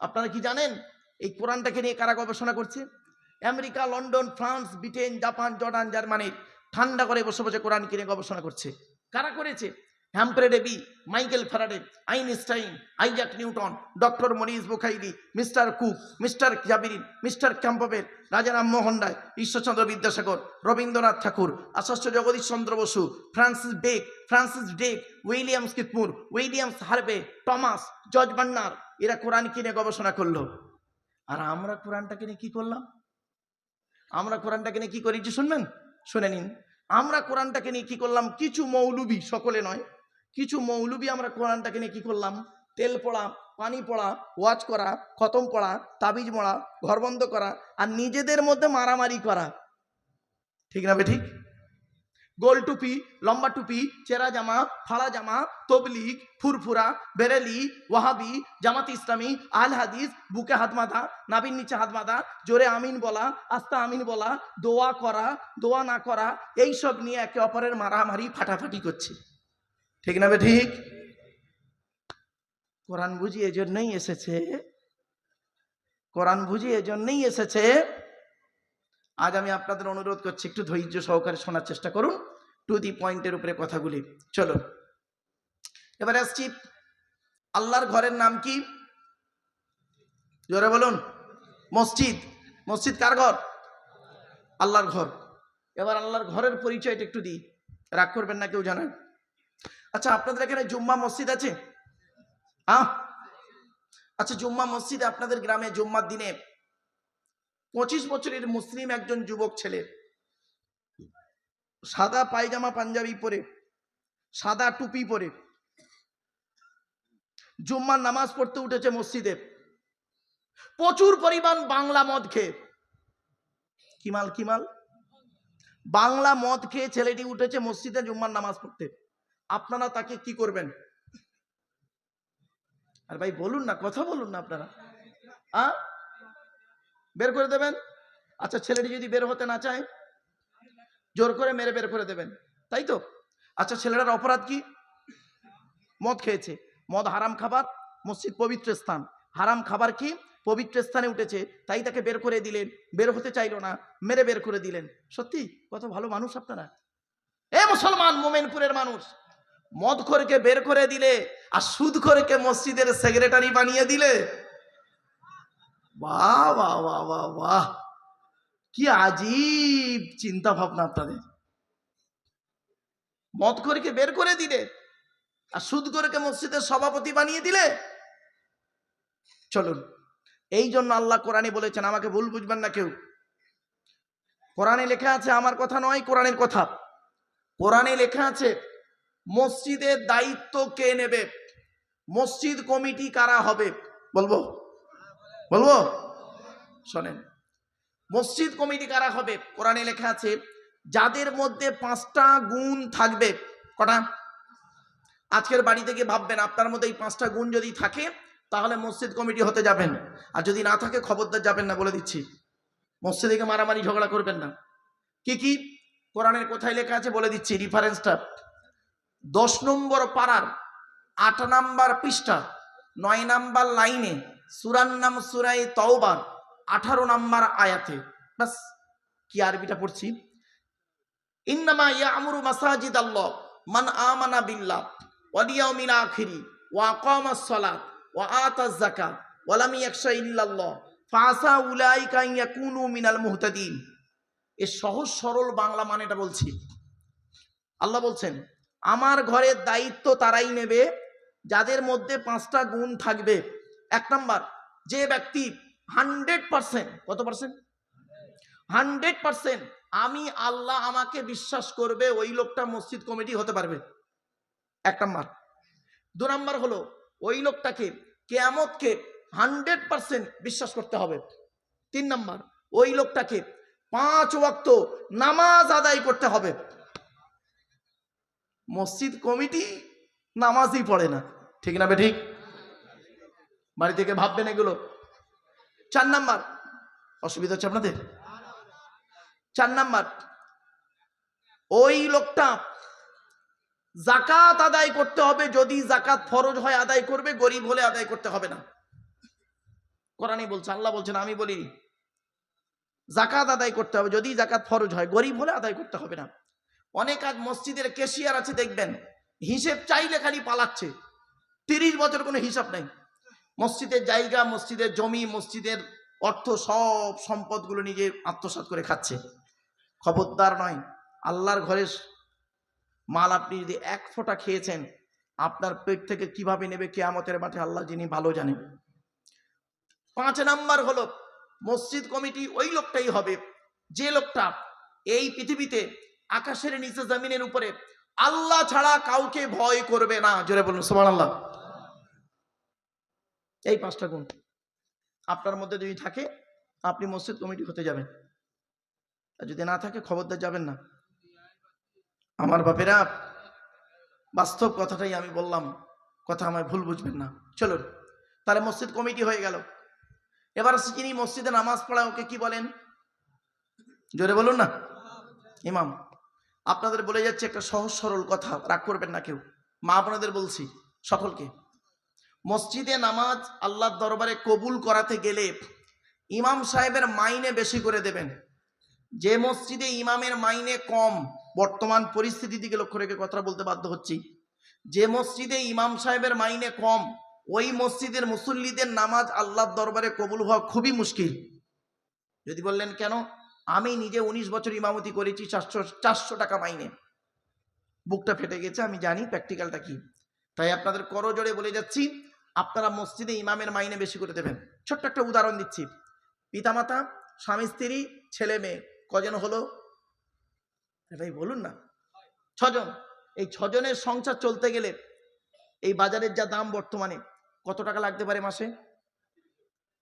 আপনারা কি জানেন? এই কোরআনটাকে নিয়ে কারা গবেষণা করছে? America, London, France, Britain, Japan, Jordan, Germany ঠান্ডা করে বসে বসে কোরআন কিনে গবেষণা করছে। কারা করেছে? Humphry Davy Michael Faraday Einstein Isaac Newton doctor Maurice Bucaille mister Cook mister জাবিরিন mister Campbell Rajaram Mohan Roy Ishwarchandra Vidyasagar Rabindranath Tagore Acharya Jagadish Chandra Bose Francis bake Francis ডেক উইলিয়ামস কিতমুর উইলিয়ামস হার্বে টমাস জর্জ বান্নার এরা কোরআন কিনে গবেষণা করল? আর আমরা কোরআনটাকে নিয়ে কি করলাম? আমরা কোরআনটাকে নিয়ে কি করেছি শুনবেন? শুনে নিন। আমরা কোরআনটাকে নিয়ে কি করলাম? কিছু মৌলবি, সকলে নয় কিছু মৌলবি আমরা কোরআনটাকে নিয়ে কি করলাম? তেল পড়া, পানি পড়া ওয়াচ করা, খতম পড়া তাবিজ মড়া ঘর বন্ধ করা আর নিজেদের মধ্যে মারামারি করা। ঠিক না ঠিক? গোল টুপি, লম্বা টুপি, চেরা জামা, ফাড়া জামা, তবলিগ, ফুরফুরা, বেরেলি, ওয়াহাবি, জামাত ইসলামী, আল হাদিস, বুকে হাত বাঁধা নাবির নিচে হাত বাঁধা, জোরে আমিন বলা, আস্তা আমিন বলা, দোয়া করা, দোয়া না করা এই সব নিয়ে একে অপরের মারামারি ফাটাফাটি করছে। ঠিক না ঠিক কোরআন বুঝি এজন্যই এসেছে কোরআন বুঝি এজন্যই এসেছে আজ আমি আপনাদের অনুরোধ করছি একটু ধৈর্য সহকারে শোনার চেষ্টা করুন। টু দি পয়েন্টের উপরে কথাগুলি। চলো। এবার আসছি। আল্লাহর ঘরের নাম কি? জোরে বলুন। মসজিদ। মসজিদ কার ঘর? আল্লাহর ঘর। এবার আল্লাহর ঘরের পরিচয়টা একটু দিই। রাগ করবেন না কেউ জানেন আচ্ছা আপনাদের এখানে জুম্মা মসজিদ আছে? আহ আচ্ছা জুম্মা মসজিদে আপনাদের গ্রামে জুম্মার দিনে পঁচিশ বছরের মুসলিম একজন যুবক ছেলে, সাদা পায়জামা পাঞ্জাবি পরে, সাদা টুপি পরে জুম্মার নামাজ পড়তে উঠেছে মসজিদে। প্রচুর পরিমাণ বাংলা মদ খেয়ে। কিমাল কিমাল বাংলা মদ খেয়ে ছেলেটি উঠেছে মসজিদে জুম্মার নামাজ পড়তে। আপনারা তাকে কি করবেন? আর ভাই বলুন না, কথা বলুন না আপনারা। আ? বের করে দেবেন? আচ্ছা ছেলেটি যদি বের হতে না চায়, জোর করে মেরে বের করে দেবেন। তাই তো? আচ্ছা ছেলেটার অপরাধ কি? মদ খেয়েছে। মদ হারাম খাবার, মসজিদ পবিত্র স্থান। হারাম খাবার কি? পবিত্র স্থানে উঠেছে। তাই তাকে বের করে দিলেন। বের হতে চাইলো না, মেরে বের করে দিলেন। সত্যি? কত ভালো মানুষ আপনারা। এ মুসলমান, মোমেনপুরের মানুষ। মদ খোরকে বের করে দিলে আর সুদ খোরকে মসজিদের সেক্রেটারি বানিয়ে দিলে? বাহ বাহ বাহ বাহ বাহ। কি আজীব চিন্তা ভাবনা আপনাদের। মদ খোরকে বের করে দিলে আর সুদ খোরকে মসজিদের সভাপতি বানিয়ে দিলে? চলুন, এই জন্য আল্লাহ কোরআনে বলেছেন, আমাকে ভুল বুঝবেন না কেউ। কোরআনে লেখা আছে, আমার কথা নয়, কোরআনের কথা। কোরআনে লেখা আছে মসজিদের দায়িত্ব কে নেবে? মসজিদ কমিটি কারা হবে? বলব? বলব? শোনেন, মসজিদ কমিটি কারা হবে? কোরআনে লেখা আছে, যাদের মধ্যে পাঁচটা গুণ থাকবে। কটা? আজকের বাড়ি থেকে ভাববেন, আপনার মধ্যে এই পাঁচটা গুণ যদি থাকে, তাহলে মসজিদ কমিটি হতে যাবেন। আর যদি না থাকে, খবরদার যাবেন না বলে দিচ্ছি। মসজিদে মারামারি ঝগড়া করবেন না। কি কি? কোরআনের কোথায় লেখা আছে বলে দিচ্ছি রিফারেন্সটা দশ নম্বর পাড়ার, আট নাম্বার পৃষ্ঠা, নয় নাম্বার লাইনে সুরান নাম সুরাই তওবার, আঠারো নাম্বার আয়াতে। বাস, কি আরবিটা পড়ছি? ইন্নামা ইয়ামুরু মাসাজিদ আল্লাহ মান আমানা বিল্লাহ, ওয়াল ইয়াউমিল আখিরি, ওয়া আকামাস সালাত, ওয়া আতাজ যাকাত, ওয়া লাম ইয়াখশা ইল্লাল্লাহ ফাসা উলাইকা ইয়াকুনু মিনাল মুহতাদিন। এ সহজ সরল বাংলা মানেটা বলছি। আল্লাহ বলছেন আমার ঘরের দায়িত্ব তারাই নেবে, যাদের মধ্যে পাঁচটা গুণ থাকবে। এক নাম্বার, যে ব্যক্তি হান্ড্রেড পার্সেন্ট, কত পার্সেন্ট? হান্ড্রেড পার্সেন্ট আমি আল্লাহ আমাকে বিশ্বাস করবে, ওই লোকটা মসজিদ কমিটি হতে পারবে। এক নম্বর। দু নম্বর হলো, ওই লোকটাকে কেয়ামতকে হান্ড্রেড পার্সেন্ট বিশ্বাস করতে হবে। তিন নম্বর, ওই লোকটাকে পাঁচ ওয়াক্ত নামাজ আদায় করতে হবে। মসজিদ কমিটি নামাজই পড়ে না। ঠিক না ঠিক বাড়ি থেকে ভাববেন এগুলো। চার নাম্বার। অসুবিধা হচ্ছে আপনাদের? চার নাম্বার। ওই লোকটা জাকাত আদায় করতে হবে, যদি জাকাত ফরজ হয় আদায় করবে, গরিব হলে আদায় করতে হবে না। কোরআনই বলছে, আল্লাহ বলছেন, আমি বলি জাকাত আদায় করতে হবে, যদি জাকাত ফরজ হয়, গরিব হলে আদায় করতে হবে না। অনেক আজ মসজিদের কেশিয়ার আছে, দেখবেন। হিসেব চাইলে খালি পালাচ্ছে। তিরিশ বছর কোনো হিসাব নাই। মসজিদের জায়গা, মসজিদের জমি, মসজিদের অর্থ সব সম্পদগুলো নিজে আত্মসাৎ করে খাচ্ছে। খবরদার নয়। আল্লাহর ঘরে মাল আপনি যদি এক ফোঁটা খেয়েছেন, আপনার পেট থেকে কীভাবে নেবে কেয়ামতের মাঠে, আল্লাহ যিনি ভালো জানেন। পাঁচ নাম্বার হলো, মসজিদ কমিটি ওই লোকটাই হবে। যে লোকটা এই পৃথিবীতে আকাশের নিচে জমিনের উপরে। আল্লাহ ছাড়া কাউকে ভয় করবে না। জোরে বলুন সোমান আল্লাহ এই পাঁচটা গুণ। আপনার মধ্যে যদি থাকে, আপনি মসজিদ কমিটি হতে যাবেন। আর যদি না থাকে, খবরদার যাবেন না। আমার বাপেরা, বাস্তব কথাটাই আমি বললাম। কথা আমায় ভুল বুঝবেন না। চলুন, তাহলে মসজিদ কমিটি হয়ে গেল। এবার যিনি মসজিদে নামাজ পড়ায়, ওকে কি বলেন? জোরে বলুন না। ইমাম। আপনাদের বলে যাচ্ছে একটা সহজ সরল কথা, রাগ করবেন না কেউ। মা আপনাদের বলছি সকলকে, মসজিদে নামাজ আল্লাহর দরবারে কবুল করাতে গেলে ইমাম সাহেবের মাইনে বেশি করে দেবেন। যে মসজিদে ইমামের মাইনে কম, বর্তমান পরিস্থিতি দিকে লক্ষ্য রেখে কথা বলতে বাধ্য হচ্ছি। যে মসজিদে ইমাম সাহেবের মাইনে কম, ওই মসজিদের মুসল্লিদের নামাজ আল্লাহর দরবারে কবুল হওয়া খুবই মুশকিল। যদি বললেন কেন? আমি নিজে উনিশ বছর ইমামতি করেছি, চারশো চারশো টাকা মাইনে। বুকটা ফেটে গেছে, আমি জানি প্র্যাকটিক্যালটা কি। তাই আপনাদের করজোড়ে বলে যাচ্ছি, আপনারা মসজিদে ইমামের মাইনে বেশি করে দেবেন। ছোট্ট একটা উদাহরণ দিচ্ছি। পিতামাতা, স্বামী, স্ত্রী, ছেলে, মেয়ে, কজন হলো? ভাই বলুন না। ছজন। এই ছজনের সংসার চলতে গেলে এই বাজারের যা দাম বর্তমানে, কত টাকা লাগতে পারে মাসে?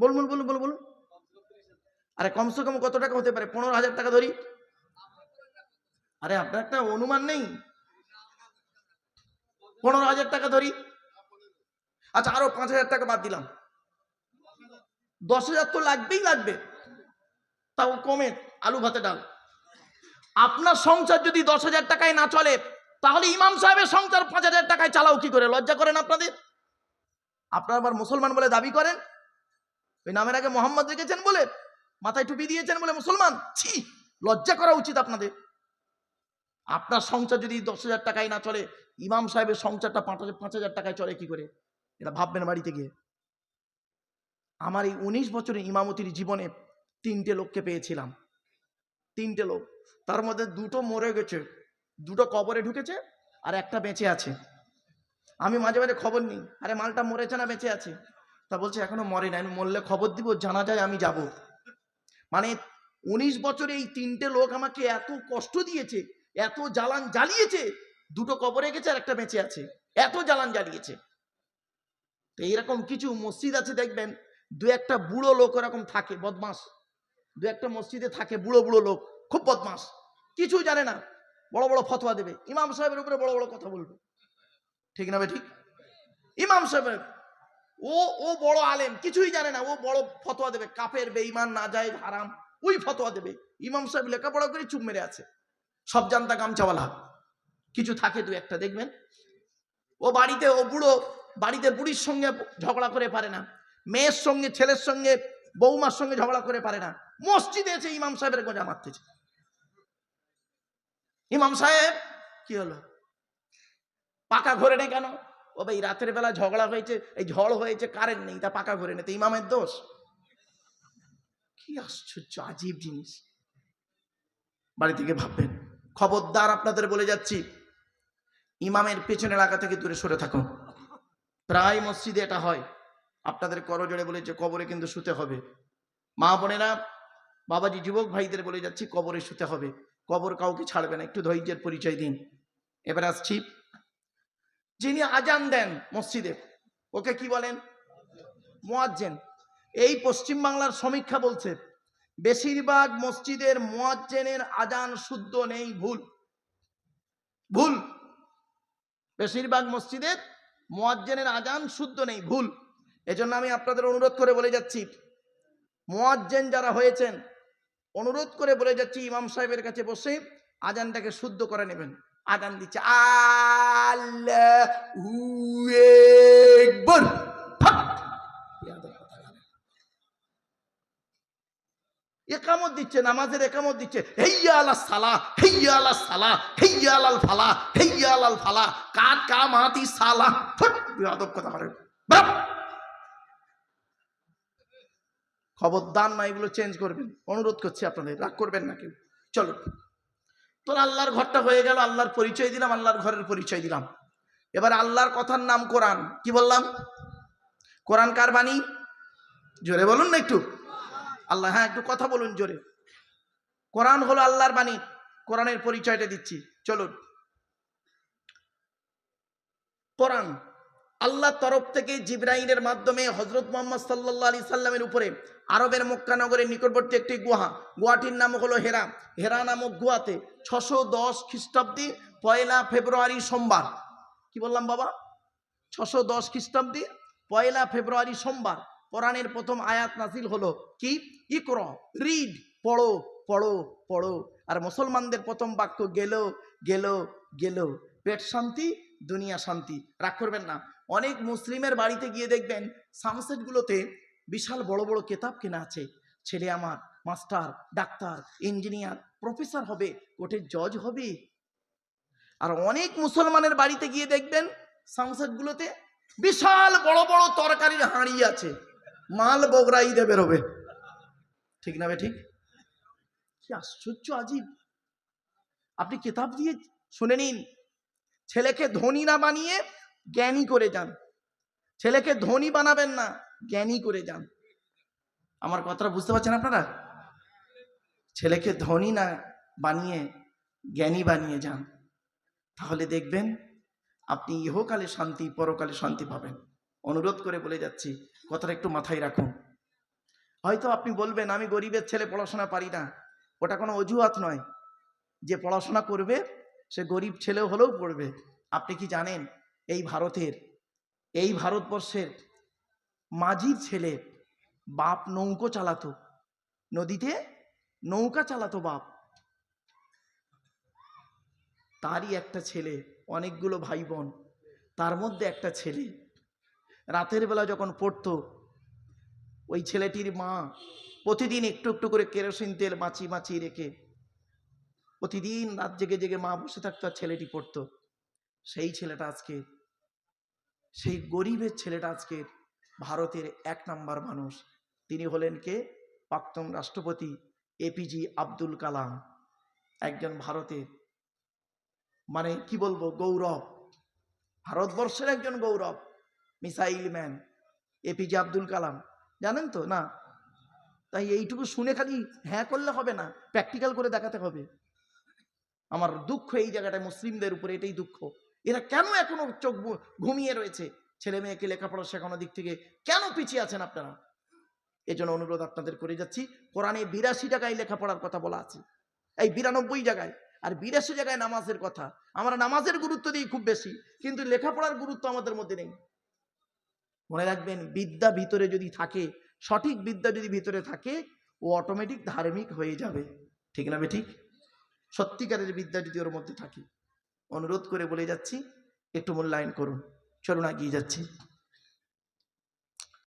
বলুন বলুন বলুন বলুন। আরে কমসে কম কত টাকা হতে পারে? পনেরো হাজার টাকা ধরি। আরে আপনার একটা অনুমান নেই? পনেরো হাজার টাকা ধরি। আচ্ছা আরও পাঁচ হাজার টাকা বাদ দিলাম। দশ হাজার তো লাগবেই লাগবে। তাও কমে, আলু ভাতে ডাল। আপনার সংসার যদি দশ হাজার টাকায় না চলে, তাহলে ইমাম সাহেবের সংসার পাঁচ হাজার টাকায় চালাও কি করে? লজ্জা করেন আপনাদের? আপনারা আবার মুসলমান বলে দাবি করেন? ওই নামের আগে মোহাম্মদ রেখেছেন বলে? মাথায় টুপি দিয়েছেন বলে মুসলমান? ছি, লজ্জা করা উচিত আপনাদের। আপনার সংসার যদি দশ হাজার টাকায় না চলে, ইমাম সাহেবের সংসারটা পাঁচ হাজার টাকায় চলে কি করে? এটা ভাববেন বাড়িতে গিয়ে। আমার এই উনিশ বছরের ইমামতির জীবনে তিনটে লোককে পেয়েছিলাম। তিনটে লোক। তার মধ্যে দুটো মরে গেছে। দুটো কবরে ঢুকেছে আর একটা বেঁচে আছে। আমি মাঝে মাঝে খবর নিই, আরে মালটা মরেছে না বেঁচে আছে? তা বলছে, এখনও মরে নাই। মরলে খবর দিব, জানা যায় আমি যাব। মানে উনিশ বছরে এই তিনটে লোক আমাকে এত কষ্ট দিয়েছে, এত জ্বালান জ্বালিয়েছে, দুটো কবরে গেছে আর একটা বেঁচে আছে, এত জ্বালান জ্বালিয়েছে। তো এইরকম কিছু মসজিদ আছে দেখবেন, দু একটা বুড়ো লোক ওরকম থাকে, বদমাস। দু একটা মসজিদে থাকে বুড়ো বুড়ো লোক, খুব বদমাস। কিছু জানে না, বড় বড় ফতোয়া দেবে। ইমাম সাহেবের উপরে বড় বড় কথা বলবে। ঠিক না বে ঠিক? ইমাম সাহেবের ও ও বড় আলেম, কিছুই জানে না। ও বড় ফতোয়া দেবে। কাফের, বেঈমান না যায় হারাম, ওই ফতোয়া দেবে। ইমাম সাহেব লেখাপড়া করে চুপ মেরে আছে। সব জানতা গামছাওয়ালা। কিছু থাকে দু একটা, দেখবেন? ও বাড়িতে, ও বুড়ো, বাড়িতে বুড়ির সঙ্গে ঝগড়া করে পারে না। মেয়ের সঙ্গে, ছেলের সঙ্গে, বৌমার সঙ্গে ঝগড়া করে পারে না। মসজিদে এসে ইমাম সাহেবের গোজা মারতেছে। ইমাম সাহেব, কি হলো? পাকা ঘরে নেই কেন? ও ভাই রাতের বেলা ঝগড়া হয়েছে, এই ঝড় হয়েছে কারেন্ট নেই, তা পাকা ঘরে নেই, তো ইমামের দোষ? কি আশ্চর্য, আজীব জিনিস। বাড়ি থেকে ভাববেন, খবরদার আপনাদের বলে যাচ্ছি, ইমামের পেছনে এলাকা থেকে দূরে সরে থাকুন। প্রায় মসজিদে এটা হয়। আপনাদের করজোড়ে বলেছে কবরে কিন্তু শুতে হবে। মা বোনেরা, বাবাজি, যুবক ভাইদের বলে যাচ্ছি, কবরে শুতে হবে। কবর কাউকে ছাড়বে না, একটু ধৈর্যের পরিচয় দিন। এবার আসছি। যিনি আজান দেন মসজিদে, ওকে কি বলেন? মোয়াজ্জেন। এই পশ্চিম বাংলার সমীক্ষা বলছে, বেশিরভাগ মসজিদের মোয়াজ্জেনের আজান শুদ্ধ নেই, ভুল। ভুল। বেশিরভাগ মসজিদের মোয়াজ্জেনের আজান শুদ্ধ নেই, ভুল। এজন্য আমি আপনাদের অনুরোধ করে বলে যাচ্ছি, মোয়াজ্জেন যারা হয়েছেন, অনুরোধ করে বলে যাচ্ছি ইমাম সাহেবের কাছে বসে আজানটাকে শুদ্ধ করে নেবেন। আজান দিচ্ছে আল্লাহু। একামত দিচ্ছে, নামাজের একামত দিচ্ছে সালা সালা ফালা ফালা কাট কা মাতি সালা ফুট বিয়াদব কথা বাপ। খবরদার না এগুলো চেঞ্জ করবেন। অনুরোধ করছি আপনাদের, রাগ করবেন না কেউ। চলো। তোর আল্লাহর ঘরটা হয়ে গেল, আল্লাহর পরিচয় দিলাম, আল্লাহর ঘরের পরিচয় দিলাম। এবার আল্লাহর কথার নাম কোরআন। কি বললাম? কোরআন কার বাণী? জোরে বলুন না একটু। আল্লাহ হ্যাঁ একটু কথা বলুন জোরে। কোরআন হলো আল্লাহর বাণী। কোরআনের পরিচয়টা দিচ্ছি। চলুন। কোরআন। আল্লাহর তরফ থেকে জিব্রাইলের মাধ্যমে হজরত মোহাম্মদ সাল্লাহ আলি সাল্লামের উপরে আরবের মক্কানগরের নিকটবর্তী একটি গুহা। গুহাটির নাম হলো হেরা। হেরা নামক গুহাতে ছশো দশ খ্রিস্টাব্দে পয়লা ফেব্রুয়ারি সোমবার। কি বললাম বাবা? ছশো দশ খ্রিস্টাব্দে পয়লা ফেব্রুয়ারি সোমবার কোরআনের প্রথম আয়াত নাসিল হলো কি? ইকর, রিড, পড়ো পড়ো পড়ো। আর মুসলমানদের প্রথম বাক্য গেল গেল গেল। পেট শান্তি দুনিয়া শান্তি। রাগ করবেন না। অনেক মুসলিমের বাড়িতে গিয়ে দেখবেন সানসেটগুলোতে বিশাল বড় বড় কেতাব কেনা আছে। ছেলে আমার, মাস্টার, ডাক্তার ইঞ্জিনিয়ার প্রফেসর হবে, কোর্টের জজ হবে। আর অনেক মুসলমানের বাড়িতে গিয়ে দেখবেন সানসেটগুলোতে বিশাল বড় বড় তরকারির হাঁড়ি আছে। মাল বগরা ঈদে বেরোবে। ঠিক না ঠিক? কি আশ্চর্য, আজীব। আপনি কেতাব দিয়ে শুনে নিন। ছেলেকে ধনী না বানিয়ে জ্ঞানী করে যান। ছেলেকে ধনী বানাবেন না, জ্ঞানী করে যান। আমার কথাটা বুঝতে পারছেন আপনারা? ছেলেকে ধনী না বানিয়ে জ্ঞানী বানিয়ে যান। তাহলে দেখবেন আপনি ইহকালে শান্তি, পরকালে শান্তি পাবেন। অনুরোধ করে বলে যাচ্ছি, কথাটা একটু মাথায় রাখুন। হয়তো আপনি বলবেন, আমি গরিবের ছেলে পড়াশোনা পারি না। ওটা কোনো অজুহাত নয়। যে পড়াশোনা করবে সে গরিব ছেলে হলেও পড়বে। আপনি কি জানেন, এই ভারতের, এই ভারতবর্ষের মাঝির ছেলে বাপ নৌকো চালাতো, নদীতে নৌকা চালাতো বাপ। তারই একটা ছেলে, অনেকগুলো ভাই বোন তার মধ্যে একটা ছেলে। রাতের বেলা যখন পড়তো, ওই ছেলেটির মা প্রতিদিন একটু একটু করে কেরোসিন তেল মাছি মাছি রেখে প্রতিদিন রাত জেগে জেগে মা বসে থাকতো আর ছেলেটি পড়তো। সেই ছেলেটা আজকে, সেই গরিবের ছেলেটা আজকে ভারতের এক নাম্বার মানুষ। তিনি হলেন কে? প্রাক্তন রাষ্ট্রপতি এপিজি আব্দুল কালাম। একজন ভারতের মানে কি বলব, গৌরব। ভারতবর্ষের একজন গৌরব, missile man APJ Abdul Kalam. জানেন তো? না? তাই এইটুকু শুনে খালি হ্যাঁ করলে হবে না, প্র্যাকটিক্যাল করে দেখাতে হবে। আমার দুঃখ এই জায়গাটায় মুসলিমদের উপরে, এটাই দুঃখ। এরা কেন এখনও চোখ ঘুমিয়ে রয়েছে? ছেলে মেয়েকে লেখাপড়া শেখানোর দিক থেকে কেন পিছিয়ে আছেন আপনারা? এজন্য অনুরোধ আপনাদের করে যাচ্ছি, কোরআনে বিরাশি জায়গায় লেখাপড়ার কথা বলা আছে। এই বিরানব্বই জায়গায়। আর বিরাশি জায়গায় নামাজের কথা। আমরা নামাজের গুরুত্ব দিই খুব বেশি, কিন্তু লেখাপড়ার গুরুত্ব আমাদের মধ্যে নেই। মনে রাখবেন, বিদ্যা ভিতরে যদি থাকে, সঠিক বিদ্যা যদি ভিতরে থাকে, ও অটোমেটিক ধার্মিক হয়ে যাবে। ঠিক না বে ঠিক সত্যিকারের বিদ্যা যদি ওর মধ্যে থাকে। অনুরোধ করে বলে যাচ্ছি, একটু মূল্যায়ন করুন। চলুন এগিয়ে যাচ্ছি।